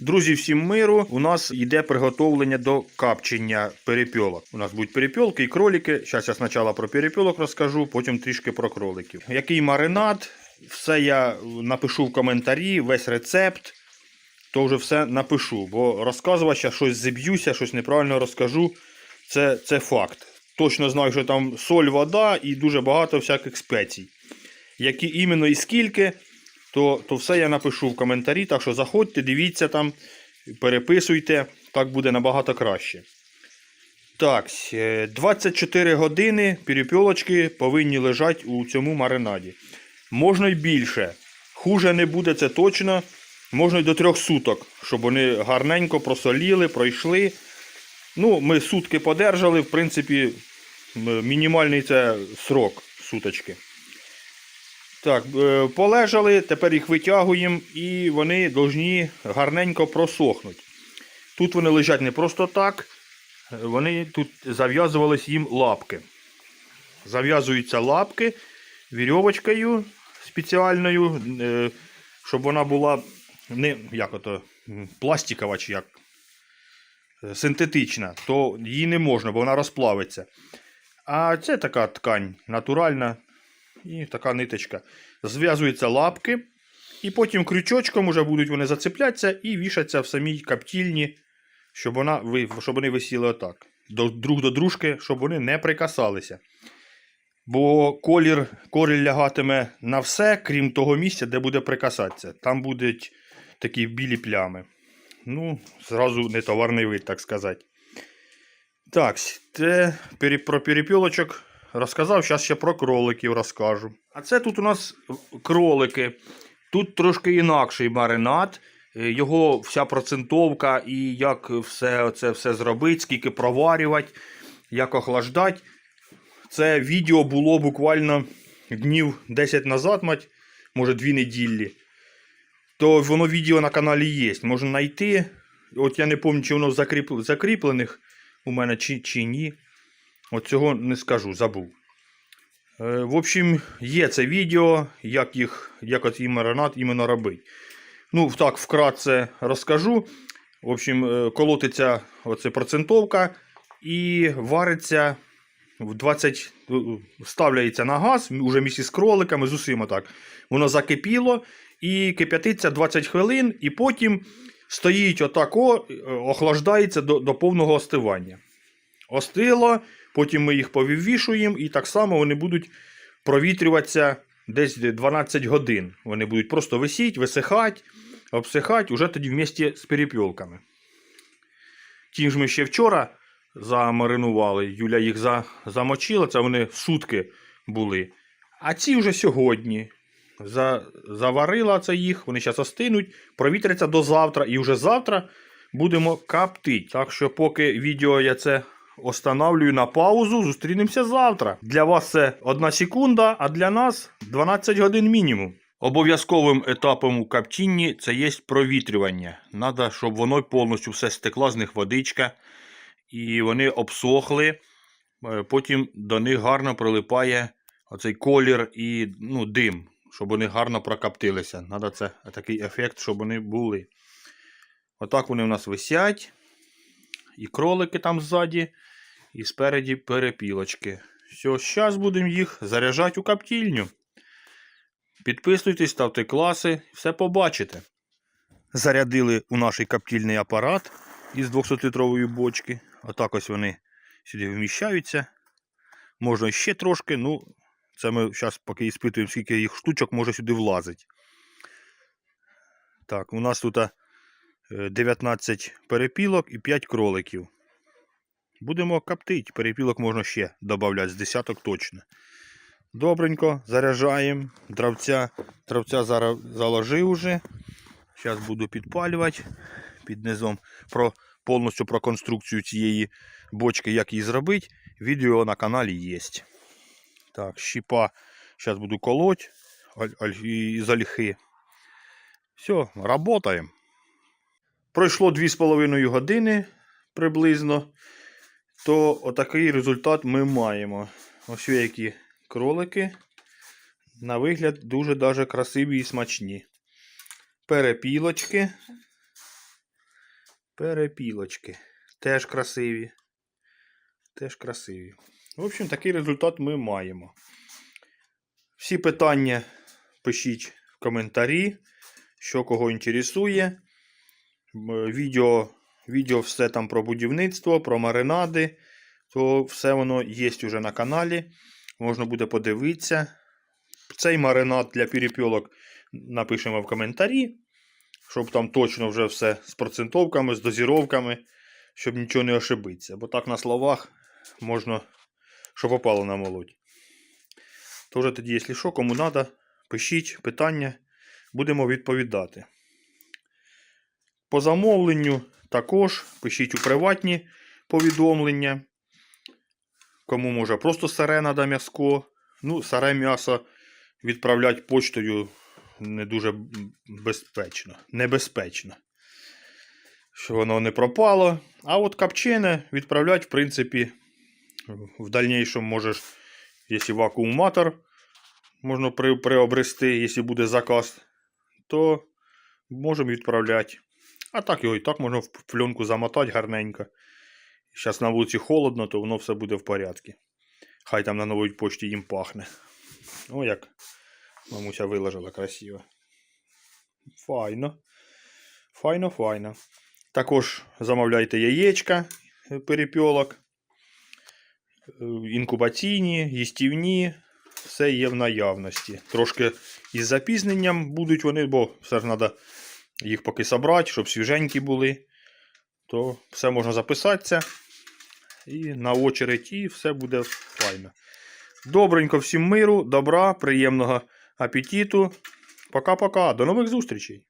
Друзі, всім миру. У нас йде приготовлення до капчення перепілок. У нас будуть перепілки і кролики. Зараз я спочатку про перепілок розкажу, потім трішки про кроликів. Який маринад? Все я напишу в коментарі, весь рецепт. То вже все напишу, бо розказувати, я щось зіб'юся, щось неправильно розкажу. Це, це факт. Точно знаю, що там соль, вода і дуже багато всяких спецій. Які іменно і скільки, то, то все я напишу в коментарі. Так що заходьте, дивіться там, переписуйте, так буде набагато краще. Так, е, 24 години перепілочки повинні лежати у цьому маринаді. Можна й більше. Хуже не буде, це точно. Можна й до трьох суток, щоб вони гарненько просоліли, пройшли. Ну, ми сутки подержали, в принципі, мінімальний це срок суточки. Так, е, полежали, тепер їх витягуємо і вони повинні гарненько просохнути. Тут вони лежать не просто так, вони тут зав'язувались їм лапки. Зав'язуються лапки вірьовочкою спеціальною, е, щоб вона була не як ото, пластикова чи як е, синтетична, то її не можна, бо вона розплавиться. А це така ткань натуральна і така ниточка. Зв'язуються лапки, і потім крючочком вже будуть вони зацеплятися і вішаться в самій каптільні, щоб, вона, щоб вони висіли отак. До, друг до дружки, щоб вони не прикасалися. Бо колір, колір лягатиме на все, крім того місця, де буде прикасатися. Там будуть такі білі плями. Ну, зразу не товарний вид, так сказати. Так, пере- про перепілочок розказав, зараз ще про кроликів розкажу. А це тут у нас кролики. Тут трошки інакший маринад. Е, Його вся процентовка і як все це все зробити, скільки проварювати, як охлаждати. Це відео було буквально днів 10 назад, мать, може 2 неділі. То воно відео на каналі є. Можна знайти. От я не пам'ятаю, чи воно закріп... закріплених у мене чи, чи ні. От цього не скажу, забув. Е, в общем, є це відео, як їх, як от маринад іменно робить. Ну, так, вкратце розкажу. В общем, е, колотиться оце процентовка і вариться в 20, е, ставляється на газ, уже місці з кроликами, з усіма так. Воно закипіло і кип'ятиться 20 хвилин, і потім стоїть отако, е, охлаждається до, до повного остивання. Остило, потім ми їх повівішуємо, і так само вони будуть провітрюватися десь 12 годин. Вони будуть просто висіти, висихати, обсихати, уже тоді вместе з перепілками. Ті ж ми ще вчора замаринували, Юля їх за, замочила, це вони сутки були. А ці вже сьогодні. За, заварила це їх, вони зараз остинуть, провітряться до завтра, і вже завтра будемо коптити. Так що, поки відео я це останавлюю на паузу, зустрінемося завтра. Для вас це одна секунда, а для нас 12 годин мінімум. Обов'язковим етапом у каптінні це є провітрювання. Надо, щоб воно повністю все стекла з них водичка, і вони обсохли. Е, Потім до них гарно прилипає оцей колір і ну, дим, щоб вони гарно прокоптилися. Надо це такий ефект, щоб вони були. Отак вони у нас висять. І кролики там ззаді, і спереді перепілочки. Все, зараз будемо їх заряджати у каптільню. Підписуйтесь, ставте класи, все побачите. Зарядили у наш каптільний апарат із 200-літрової бочки. Отак ось вони сюди вміщаються. Можна ще трошки, ну, це ми зараз поки іспитуємо, скільки їх штучок може сюди влазить. Так, у нас тут е, 19 перепілок і 5 кроликів. Будемо коптити. Перепілок можна ще додати з десяток точно. Добренько, заряджаємо. Дравця, дравця зараз заложив уже. Зараз буду підпалювати під низом про, повністю про конструкцію цієї бочки, як її зробити. Відео на каналі є. Так, щіпа. Зараз буду колоть із ольхи. Все, работаємо. Пройшло 2,5 години приблизно. То отакий результат ми маємо. Ось які кролики. На вигляд дуже даже красиві і смачні. Перепілочки. Перепілочки. Теж красиві. Теж красиві. В общем, такий результат ми маємо. Всі питання пишіть в коментарі, що кого інтересує. Відео, відео все там про будівництво, про маринади. То все воно є вже на каналі. Можна буде подивитися. Цей маринад для перепілок напишемо в коментарі, щоб там точно вже все з процентовками, з дозіровками, щоб нічого не ошибитися. Бо так на словах можна, що попало на молодь. Тож тоді, якщо що, кому треба, пишіть питання, будемо відповідати. По замовленню також пишіть у приватні повідомлення. Кому може просто сире надо м'яско. Ну, сире м'ясо відправляти почтою не дуже безпечно, небезпечно. Що воно не пропало. А от копчене відправляти, в принципі, в дальнейшем можеш, якщо вакууматор можна при, приобрести, якщо буде заказ, то можемо відправляти. А так його і так можна в пленку замотати гарненько. Зараз на вулиці холодно, то воно все буде в порядку. Хай там на новій почті їм пахне. О, як мамуся виложила красиво. Файно. Файно, файно. Також замовляйте яєчка е, перепілок. Е, Інкубаційні, їстівні. Все є в наявності. Трошки із запізненням будуть вони, бо все ж треба їх поки собрати, щоб свіженькі були. То все можна записатися. І на очередь, і все буде файно. Добренько всім миру, добра, приємного апетиту. Пока-пока. До нових зустрічей.